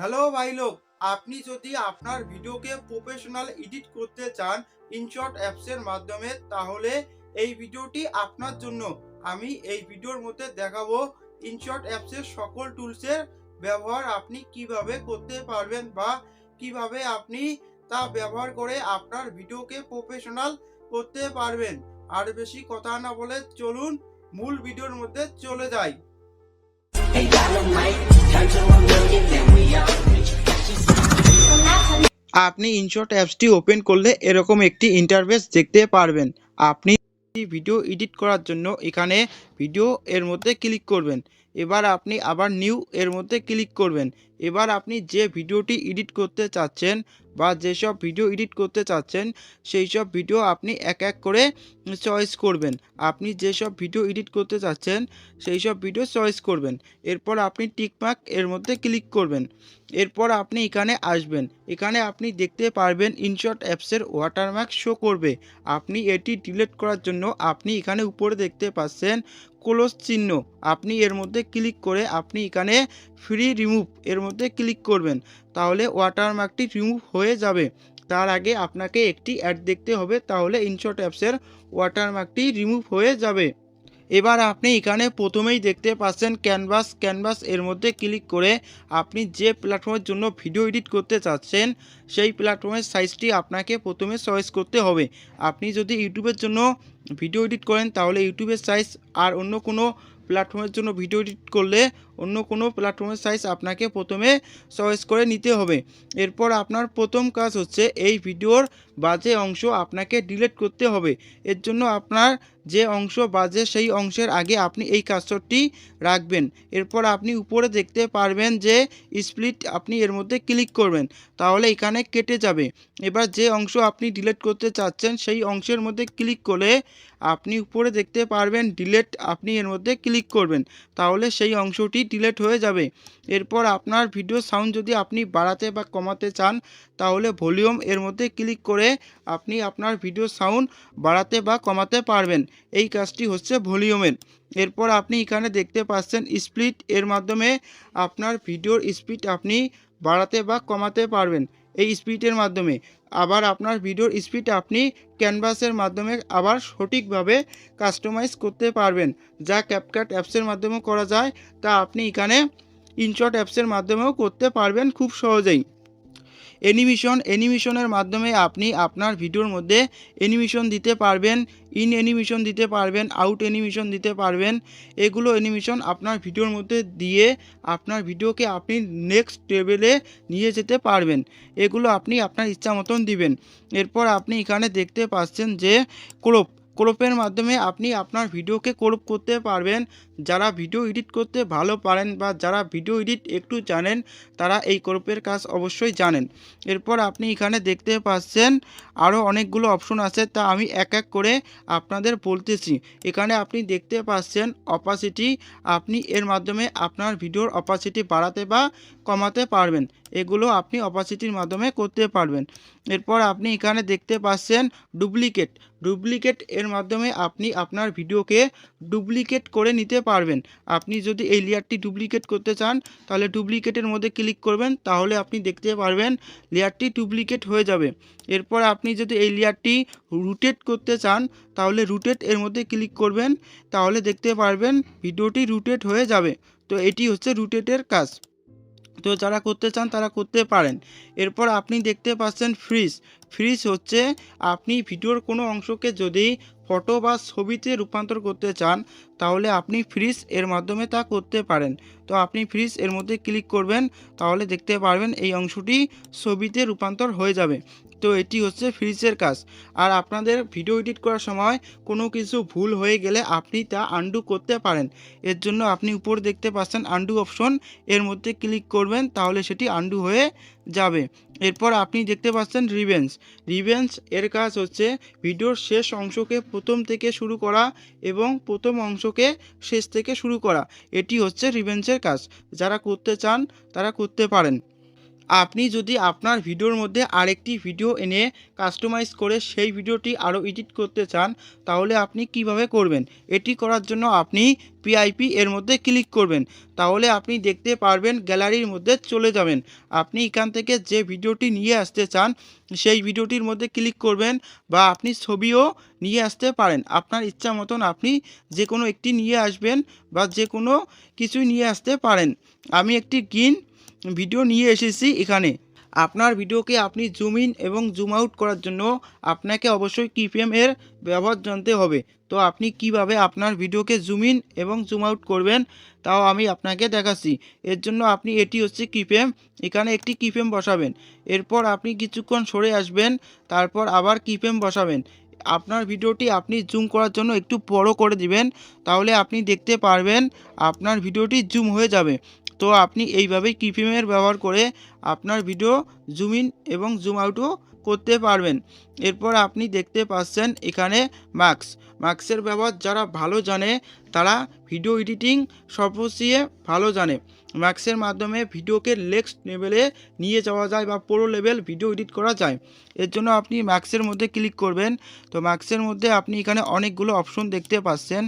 Hello ভাই লোক, আপনি যদি আপনার ভিডিওকে প্রফেশনাল এডিট করতে চান ইনশর্ট অ্যাপসের মাধ্যমে, তাহলে এই ভিডিওটি আপনার জন্য। আমি এই ভিডিওর মধ্যে দেখাবো ইনশর্ট অ্যাপসের সকল টুলসের ব্যবহার আপনি কীভাবে করতে পারবেন বা কীভাবে আপনি তা ব্যবহার করে আপনার ভিডিওকে প্রফেশনাল করতে পারবেন। আর বেশি কথা না বলে চলুন, মূল ভিডিওর মধ্যে চলে যাই। আপনি ইনশট অ্যাপসটি ওপেন করলে এরকম একটি ইন্টারভেস দেখতে পারবেন। আপনি ভিডিও এডিট করার জন্য এখানে ভিডিও এর মধ্যে ক্লিক করবেন। এবার আপনি আবার নিউ এর মধ্যে ক্লিক করবেন। এবার আপনি যে ভিডিওটি এডিট করতে চাচ্ছেন বা যেসব ভিডিও এডিট করতে চাচ্ছেন, সেই সব ভিডিও আপনি এক এক করে চয়েস করবেন। আপনি যেসব ভিডিও এডিট করতে চাচ্ছেন, সেই সব ভিডিও চয়েস করবেন। এরপর আপনি টিকমার্ক এর মধ্যে ক্লিক করবেন। এরপর আপনি এখানে আসবেন। এখানে আপনি দেখতে পারবেন ইনশর্ট অ্যাপসের ওয়াটারমার্ক শো করবে। আপনি এটি ডিলিট করার জন্য আপনি এখানে উপরে দেখতে পাচ্ছেন ক্লোজ চিহ্ন। আপনি এর মধ্যে ক্লিক করে আপনি এখানে ফ্রি রিমুভ এর মধ্যে ক্লিক করবেন, তাহলে ওয়াটারমার্কটি রিমুভ হয়ে যাবে। তার আগে আপনাকে একটি অ্যাড দেখতে হবে, তাহলে ইনশর্ট অ্যাপসের ওয়াটারমার্কটি রিমুভ হয়ে যাবে। এবার আপনি এখানে প্রথমেই দেখতে পাচ্ছেন ক্যানভাস ক্যানভাস এর মধ্যে ক্লিক করে আপনি যে প্ল্যাটফর্মের জন্য ভিডিও এডিট করতে চাচ্ছেন, সেই প্ল্যাটফর্মের সাইজটি আপনাকে প্রথমে চয়েস করতে হবে। আপনি যদি ইউটিউবের জন্য ভিডিও এডিট করেন, তাহলে ইউটিউবের সাইজ আর অন্য কোনো প্ল্যাটফর্মের জন্য ভিডিও এডিট করলে অন্য কোনো প্ল্যাটফর্মের সাইজ আপনাকে প্রথমে চয়েস করে নিতে হবে। এরপর আপনার প্রথম কাজ হচ্ছে এই ভিডিওর বাজে অংশ আপনাকে ডিলিট করতে হবে। এর জন্য আপনার যে অংশ বাজে সেই অংশের আগে আপনি এই কাজটি রাখবেন। এরপর আপনি উপরে দেখতে পারবেন যে স্প্লিট আপনি এর মধ্যে ক্লিক করবেন। তাহলে এখানে কেটে যাবে। এবার যে অংশ আপনি ডিলেট করতে চাচ্ছেন সেই অংশের মধ্যে ক্লিক করে আপনি উপরে দেখতে পারবেন ডিলেট আপনি এর মধ্যে ক্লিক করবেন। তাহলে সেই অংশটি ডিলেট হয়ে যাবে। এরপর আপনার ভিডিও সাউন্ড যদি আপনি বাড়াতে বা কমাতে চান, তাহলে ভলিউম এর মধ্যে ক্লিক করে আপনি আপনার ভিডিও সাউন্ড বাড়াতে বা কমাতে পারবেন। এই কাজটি হচ্ছে ভলিউমের এরপর আপনি এখানে দেখতে পাচ্ছেন স্প্লিট এর মাধ্যমে আপনার ভিডিওর স্পিড আপনি বাড়াতে বা কমাতে পারবেন এই স্পিডের মাধ্যমে। আবার আপনার ভিডিওর স্পিড আপনি ক্যানভাসের মাধ্যমে আবার সঠিকভাবে কাস্টমাইজ করতে পারবেন। যা ক্যাপকাট অ্যাপসের মাধ্যমেও করা যায়। তা আপনি এখানে ইনশর্ট অ্যাপসের মাধ্যমেও করতে পারবেন খুব সহজেই। অ্যানিমেশন অ্যানিমেশনের মাধ্যমে আপনি আপনার ভিডিওর মধ্যে অ্যানিমেশন দিতে পারবেন ইন অ্যানিমেশন দিতে পারবেন আউট অ্যানিমেশন দিতে পারবেন। এগুলো অ্যানিমেশন আপনার ভিডিওর মধ্যে দিয়ে আপনার ভিডিওকে আপনি নেক্সট লেভেলে নিয়ে যেতে পারবেন। এগুলো আপনি আপনার ইচ্ছা মতন দিবেন। এরপর আপনি এখানে দেখতে পাচ্ছেন যে ক্রোপ ক্রোপের মাধ্যমে আপনি আপনার ভিডিওকে ক্রোপ করতে পারবেন। যারা ভিডিও এডিট করতে ভালো পারেন বা যারা ভিডিও এডিট একটু জানেন, তারা এই ক্রোপের কাজ অবশ্যই জানেন। এরপর আপনি এখানে দেখতে পাচ্ছেন আরও অনেকগুলো অপশন আছে, তা আমি এক এক করে আপনাদের বলতেছি। এখানে আপনি দেখতে পাচ্ছেন অপাসিটি আপনি এর মাধ্যমে আপনার ভিডিওর অপাসিটি বাড়াতে বা কমাতে পারবেন। এগুলো আপনি অপাসিটির মাধ্যমে করতে পারবেন। এরপর আপনি এখানে দেখতে পাচ্ছেন ডুপ্লিকেট ডুপ্লিকেট এর মাধ্যমে আপনি আপনার ভিডিওকে ডুপ্লিকেট করে নিতে পারবেন। আপনি যদি এই লেয়ারটি ডুপ্লিকেট করতে চান, তাহলে ডুপ্লিকেটের মধ্যে ক্লিক করবেন, তাহলে আপনি দেখতে পারবেন লেয়ারটি ডুপ্লিকেট হয়ে যাবে। এরপর আপনি যদি এই লেয়ারটি রুটেট করতে চান, তাহলে রুটেট এর মধ্যে ক্লিক করবেন, তাহলে দেখতে পারবেন ভিডিওটি রুটেট হয়ে যাবে। তো এটি হচ্ছে রুটেটের কাজ। তো যারা করতে চান তারা করতে পারেন। এরপর আপনি দেখতে পাচ্ছেন ফ্রিজ। ফ্রিজ হচ্ছে আপনি ভিডিওর কোনো অংশকে যদি ফটো বা ছবিতে রূপান্তর করতে চান, তাহলে আপনি ফ্রিজ এর মাধ্যমে তা করতে পারেন। তো আপনি ফ্রিজ এর মধ্যে ক্লিক করবেন, তাহলে দেখতে পারবেন এই অংশটি ছবিতে রূপান্তর হয়ে যাবে। তো এটি হচ্ছে ফ্রিজের কাজ। আর আপনাদের ভিডিও এডিট করার সময় কোনো কিছু ভুল হয়ে গেলে আপনি তা আন্ডু করতে পারেন। এর জন্য আপনি উপর দেখতে পাচ্ছেন আন্ডু অপশন এর মধ্যে ক্লিক করবেন তাহলে সেটি আন্ডু হয়ে যাবে। এরপর আপনি দেখতে পাচ্ছেন রিভেন্স রিভেন্স এর কাজ হচ্ছে ভিডিওর শেষ অংশকে প্রথম থেকে শুরু করা এবং প্রথম অংশকে শেষ থেকে শুরু করা। এটি হচ্ছে রিভেন্সের কাজ। যারা করতে চান তারা করতে পারেন। আপনি যদি আপনার ভিডিওর মধ্যে আরেকটি ভিডিও এনে কাস্টমাইজ করে সেই ভিডিওটি আরও এডিট করতে চান, তাহলে আপনি কীভাবে করবেন? এটি করার জন্য আপনি পিআইপি এর মধ্যে ক্লিক করবেন। তাহলে আপনি দেখতে পারবেন গ্যালারির মধ্যে চলে যাবেন। আপনি এখান থেকে যে ভিডিওটি নিয়ে আসতে চান, সেই ভিডিওটির মধ্যে ক্লিক করবেন বা আপনি ছবিও নিয়ে আসতে পারেন। আপনার ইচ্ছা মতন আপনি যে কোনো একটি নিয়ে আসবেন বা যে কোনো কিছুই নিয়ে আসতে পারেন। আমি একটি গ্রিন ভিডিও নিয়ে এসেছি এখানে। আপনার ভিডিওকে আপনি জুম ইন এবং জুম আউট করার জন্য আপনাকে অবশ্যই কিপিএম এর ব্যবহার জানতে হবে। তো আপনি কীভাবে আপনার ভিডিওকে জুম ইন এবং জুম আউট করবেন, তাও আমি আপনাকে দেখাচ্ছি। এর জন্য আপনি এটি হচ্ছে কিপিএম এখানে একটি কিপিএম বসাবেন। এরপর আপনি কিছুক্ষণ সরে আসবেন, তারপর আবার কিপিএম বসাবেন। আপনার ভিডিওটি আপনি জুম করার জন্য একটু বড় করে দিবেন, তাহলে আপনি দেখতে পারবেন আপনার ভিডিওটি জুম হয়ে যাবে। তো আপনি এইভাবেই কিপিএমের ব্যবহার করে আপনার ভিডিও জুম ইন এবং জুম আউটও করতে পারবেন। এরপর আপনি দেখতে পাচ্ছেন এখানে মার্কস মার্কসের ব্যবহার যারা ভালো জানে, তারা ভিডিও এডিটিং সর্বসিয়ে ভালো জানে। ম্যাক্সের মাধ্যমে ভিডিওকে নেক্সট লেভেলে নিয়ে যাওয়া যায় বা পুরো লেভেল ভিডিও এডিট করা যায়। এর জন্য আপনি ম্যাক্সের মধ্যে ক্লিক করবেন। তো ম্যাক্সের মধ্যে আপনি এখানে অনেকগুলো অপশন দেখতে পাচ্ছেন।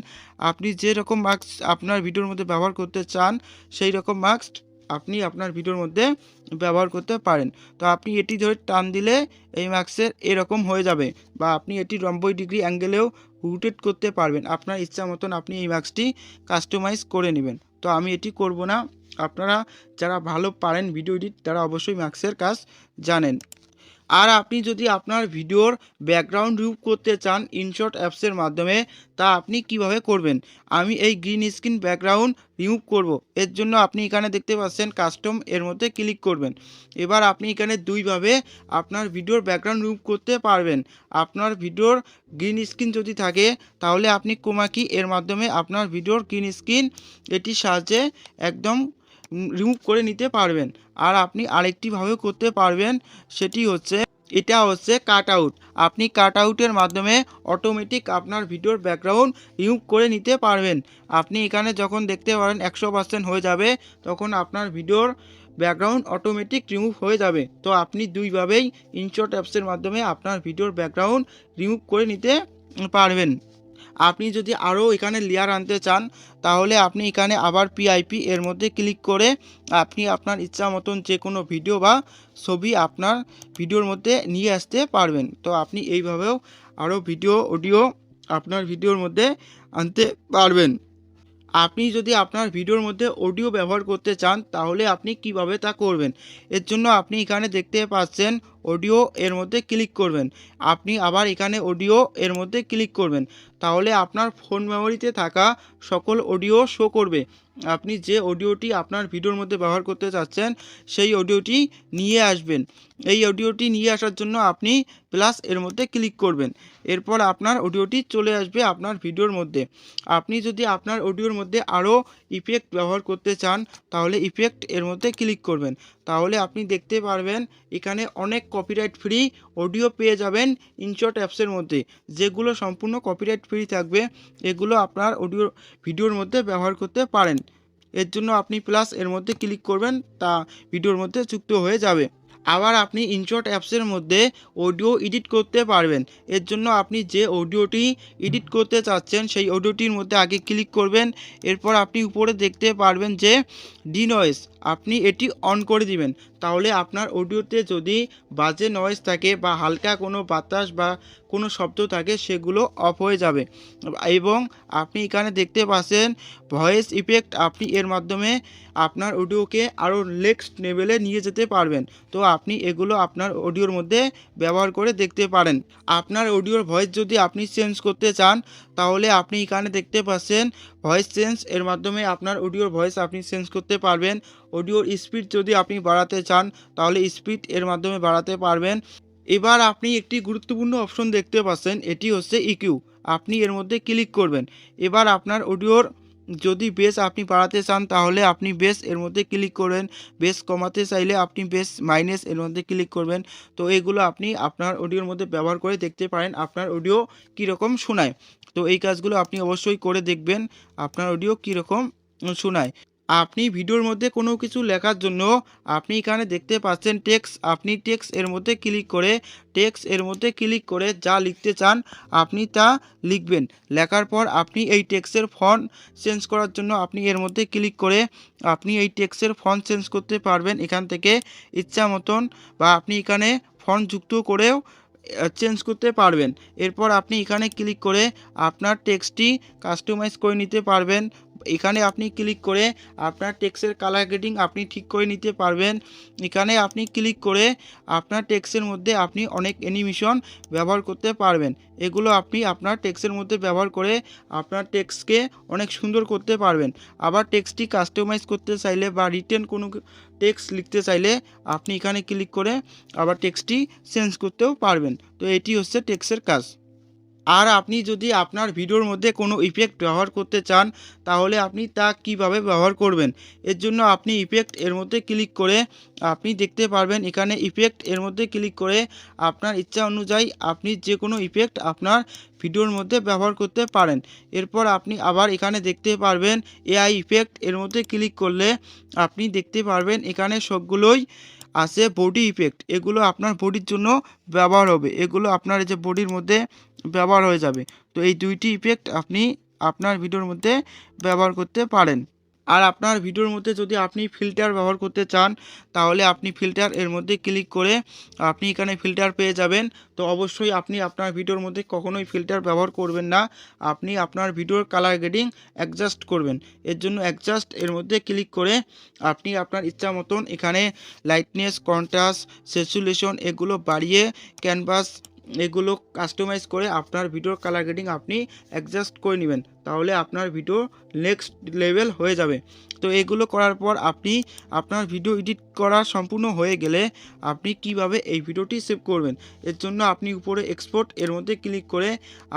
আপনি যে রকম মার্কস আপনার ভিডিওর মধ্যে ব্যবহার করতে চান সেই রকম মার্কস আপনি আপনার ভিডিওর মধ্যে ব্যবহার করতে পারেন। তো আপনি এটি ধরে টান দিলে এই ম্যাক্সের এরকম হয়ে যাবে বা আপনি এটি নব্বই ডিগ্রি অ্যাঙ্গেলেও রুটেট করতে পারবেন। আপনার ইচ্ছা মতন আপনি এই ম্যাক্সটি কাস্টমাইজ করে নেবেন। তো আমি এটি করব না। আপনারা যারা ভালো পারেন ভিডিও এডিট, তারা অবশ্যই ম্যাক্সের কাজ জানেন। আর আপনি যদি আপনার ভিডিওর ব্যাকগ্রাউন্ড রিমুভ করতে চান ইনশর্ট অ্যাপসের মাধ্যমে, তা আপনি কীভাবে করবেন? আমি এই গ্রিন স্ক্রিন ব্যাকগ্রাউন্ড রিমুভ করব। এর জন্য আপনি এখানে দেখতে পাচ্ছেন কাস্টম এর মধ্যে ক্লিক করবেন। এবার আপনি এখানে দুইভাবে আপনার ভিডিওর ব্যাকগ্রাউন্ড রিমুভ করতে পারবেন। আপনার ভিডিওর গ্রিন স্ক্রিন যদি থাকে, তাহলে আপনি কোমাকি এর মাধ্যমে আপনার ভিডিওর গ্রিন স্ক্রিন এটির সাহায্যে একদম রিমুভ করে নিতে পারবেন। আর আপনি আরেকটিভাবেও করতে পারবেন, সেটি হচ্ছে, এটা হচ্ছে কাট আউট আপনি কাট আউটের মাধ্যমে অটোমেটিক আপনার ভিডিওর ব্যাকগ্রাউন্ড রিমুভ করে নিতে পারবেন। আপনি এখানে যখন দেখতে পারেন একশো পার্সেন্ট হয়ে যাবে, তখন আপনার ভিডিওর ব্যাকগ্রাউন্ড অটোমেটিক রিমুভ হয়ে যাবে। তো আপনি দুইভাবেই ইনশর্ট অ্যাপসের মাধ্যমে আপনার ভিডিওর ব্যাকগ্রাউন্ড রিমুভ করে নিতে পারবেন। আপনি যদি আরও এখানে লেয়ার আনতে চান, তাহলে আপনি এখানে আবার পিআইপি এর মধ্যে ক্লিক করে আপনি আপনার ইচ্ছা মতন যে কোনো ভিডিও বা ছবি আপনার ভিডিওর মধ্যে নিয়ে আসতে পারবেন। তো আপনি এইভাবেও আরও ভিডিও অডিও আপনার ভিডিওর মধ্যে আনতে পারবেন। আপনি যদি আপনার ভিডিওর মধ্যে অডিও ব্যবহার করতে চান, তাহলে আপনি কীভাবে তা করবেন? এর জন্য আপনি এখানে দেখতে পাচ্ছেন অডিও এর মধ্যে ক্লিক করবেন। আপনি আবার এখানে অডিও এর মধ্যে ক্লিক করবেন। তাহলে আপনার ফোন মেমোরিতে থাকা সকল অডিও শো করবে। আপনি যে অডিওটি আপনার ভিডিওর মধ্যে ব্যবহার করতে চাচ্ছেন, সেই অডিওটি নিয়ে আসবেন। এই অডিওটি নিয়ে আসার জন্য আপনি প্লাস এর মধ্যে ক্লিক করবেন। এরপর আপনার অডিওটি চলে আসবে আপনার ভিডিওর মধ্যে। আপনি যদি আপনার অডিওর মধ্যে আরও ইফেক্ট ব্যবহার করতে চান, তাহলে ইফেক্ট এর মধ্যে ক্লিক করবেন। তাহলে আপনি দেখতে পারবেন এখানে অনেক কপিরাইট ফ্রি অডিও পেয়ে যাবেন ইনশর্ট অ্যাপসের মধ্যে। যেগুলো সম্পূর্ণ কপিরাইট ফ্রি থাকবে, এগুলো আপনার অডিও ভিডিওর মধ্যে ব্যবহার করতে পারেন। এর জন্য আপনি প্লাস এর মধ্যে ক্লিক করবেন, তা ভিডিওর মধ্যে যুক্ত হয়ে যাবে। আবার আপনি ইনশর্ট অ্যাপসের মধ্যে অডিও এডিট করতে পারবেন। এর জন্য আপনি যে অডিওটি এডিট করতে চাচ্ছেন, সেই অডিওটির মধ্যে আগে ক্লিক করবেন। এরপর আপনি উপরে দেখতে পারবেন যে ডি নয়েস আপনি এটি অন করে দিবেন। তাহলে আপনার অডিওতে যদি বাজে নয়েজ থাকে বা হালকা কোনো বাতাস বা কোনো শব্দ থাকে, সেগুলো অফ হয়ে যাবে। এবং আপনি এখানে দেখতে পাচ্ছেন ভয়েস ইফেক্ট আপনি এর মাধ্যমে আপনার অডিওকে আরও নেক্সট লেভেলে নিয়ে যেতে পারবেন। তো আপনি এগুলো আপনার অডিওর মধ্যে ব্যবহার করে দেখতে পারেন। আপনার অডিওর ভয়েস যদি আপনি চেঞ্জ করতে চান, তাহলে আপনি এখানে দেখতে পাচ্ছেন ভয়েস চেঞ্জ এর মাধ্যমে আপনার অডিওর ভয়েস আপনি চেঞ্জ করতে পারবেন। অডিওর স্পিড যদি আপনি বাড়াতে চান, তাহলে স্পিড এর মাধ্যমে বাড়াতে পারবেন। এবার আপনি একটি গুরুত্বপূর্ণ অপশন দেখতে পাচ্ছেন, এটি হচ্ছে ইকিউ আপনি এর মধ্যে ক্লিক করবেন। এবার আপনার অডিওর যদি বেস আপনি বাড়াতে চান, তাহলে আপনি বেস এর মধ্যে ক্লিক করবেন বেস কমাতে চাইলে আপনি বেস মাইনাস এর মধ্যে ক্লিক করবেন। তো এগুলো আপনি আপনার অডিওর মধ্যে ব্যবহার করে দেখতে পারেন, আপনার অডিও কীরকম শোনায়। তো এই কাজগুলো আপনি অবশ্যই করে দেখবেন, আপনার অডিও কীরকম শোনায়। আপনি ভিডিওর মধ্যে কোনো কিছু লেখার জন্য আপনি এখানে দেখতে পাচ্ছেন টেক্স আপনি টেক্স এর মধ্যে ক্লিক করে টেক্স এর মধ্যে ক্লিক করে যা লিখতে চান, আপনি তা লিখবেন। লেখার পর আপনি এই টেক্সের ফন্ট চেঞ্জ করার জন্য আপনি এর মধ্যে ক্লিক করে আপনি এই টেক্সের ফন্ট চেঞ্জ করতে পারবেন এখান থেকে ইচ্ছা মতন বা আপনি এখানে ফন্ট যুক্ত করেও চেঞ্জ করতে পারবেন। এরপর আপনি এখানে ক্লিক করে আপনার টেক্সটটি কাস্টমাইজ করে নিতে পারবেন। এখানে আপনি ক্লিক করে আপনার টেক্সের কালার গ্রেডিং আপনি ঠিক করে নিতে পারবেন। এখানে আপনি ক্লিক করে আপনার টেক্সের মধ্যে আপনি অনেক অ্যানিমেশন ব্যবহার করতে পারবেন। এগুলো আপনি আপনার টেক্সের মধ্যে ব্যবহার করে আপনার টেক্সকে অনেক সুন্দর করতে পারবেন। আবার টেক্সটি কাস্টমাইজ করতে চাইলে বা রিটেন কোনো টেক্সট লিখতে চাইলে আপনি এখানে ক্লিক করে আবার টেক্সটি চেঞ্জ করতেও পারবেন। তো এটি হচ্ছে টেক্সের কাজ। আর আপনি যদি আপনার ভিডিওর মধ্যে কোনো ইফেক্ট ব্যবহার করতে চান, তাহলে আপনি তা কীভাবে ব্যবহার করবেন? এর জন্য আপনি ইফেক্ট এর মধ্যে ক্লিক করে আপনি দেখতে পারবেন, এখানে ইফেক্ট এর মধ্যে ক্লিক করে আপনার ইচ্ছা অনুযায়ী আপনি যে কোনো ইফেক্ট আপনার ভিডিওর মধ্যে ব্যবহার করতে পারেন। এরপর আপনি আবার এখানে দেখতে পারবেন এআই ইফেক্ট এর মধ্যে ক্লিক করলে আপনি দেখতে পারবেন এখানে সবগুলোই আছে বডি ইফেক্ট এগুলো আপনার বডির জন্য ব্যবহার হবে। এগুলো আপনার যে বডির মধ্যে ব্যবহার হয়ে যাবে। তো এই দুইটি ইফেক্ট আপনি আপনার ভিডিওর মধ্যে ব্যবহার করতে পারেন। আর আপনার ভিডিওর মধ্যে যদি আপনি ফিল্টার ব্যবহার করতে চান, তাহলে আপনি ফিল্টার এর মধ্যে ক্লিক করে আপনি এখানে ফিল্টার পেয়ে যাবেন। তো অবশ্যই আপনি আপনার ভিডিওর মধ্যে কখনোই ফিল্টার ব্যবহার করবেন না। আপনি আপনার ভিডিওর কালার গ্রেডিং অ্যাডজাস্ট করবেন। এর জন্য অ্যাডজাস্ট এর মধ্যে ক্লিক করে আপনি আপনার ইচ্ছা মতন এখানে লাইটনেস কন্ট্রাস্ট সেচুলেশন এগুলো বাড়িয়ে ক্যানভাস এগুলো কাস্টমাইজ করে আপনার ভিডিওর কালার গ্রেডিং আপনি অ্যাডজাস্ট করে নেবেন। তাহলে আপনার ভিডিও নেক্সট লেভেল হয়ে যাবে। তো এগুলো করার পর আপনি আপনার ভিডিও এডিট করা সম্পূর্ণ হয়ে গেলে আপনি কীভাবে এই ভিডিওটি সেভ করবেন? এর জন্য আপনি উপরে এক্সপোর্ট এর মধ্যে ক্লিক করে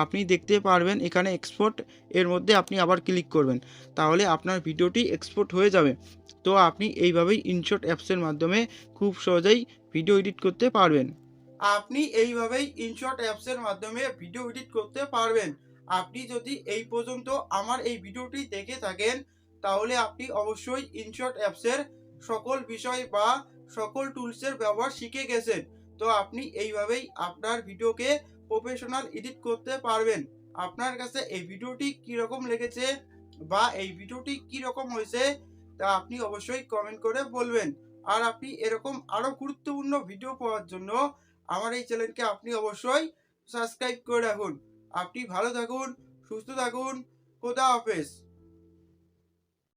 আপনি দেখতে পারবেন, এখানে এক্সপোর্ট এর মধ্যে আপনি আবার ক্লিক করবেন। তাহলে আপনার ভিডিওটি এক্সপোর্ট হয়ে যাবে। তো আপনি এইভাবেই ইনশর্ট অ্যাপসের মাধ্যমে খুব সহজেই ভিডিও এডিট করতে পারবেন। আপনি এইভাবেই ইনশর্ট অ্যাপসের মাধ্যমে ভিডিও এডিট করতে পারবেন। আপনি যদি এই পর্যন্ত আমার এই ভিডিওটি দেখে থাকেন, তাহলে আপনি অবশ্যই ইনশর্ট অ্যাপসের সকল বিষয় বা সকল টুলসের ব্যবহার শিখে গেছেন। তো আপনি এইভাবেই আপনার ভিডিওকে প্রফেশনাল এডিট করতে পারবেন। আপনার কাছে এই ভিডিওটি কীরকম লেগেছে বা এই ভিডিওটি কীরকম হয়েছে, তা আপনি অবশ্যই কমেন্ট করে বলবেন। আর আপনি এরকম আরও গুরুত্বপূর্ণ ভিডিও পাওয়ার জন্য আমার এই চ্যানেলকে আপনি অবশ্যই সাবস্ক্রাইব করে রাখুন। আপনি ভালো থাকুন, সুস্থ থাকুন। খোদা হাফেজ।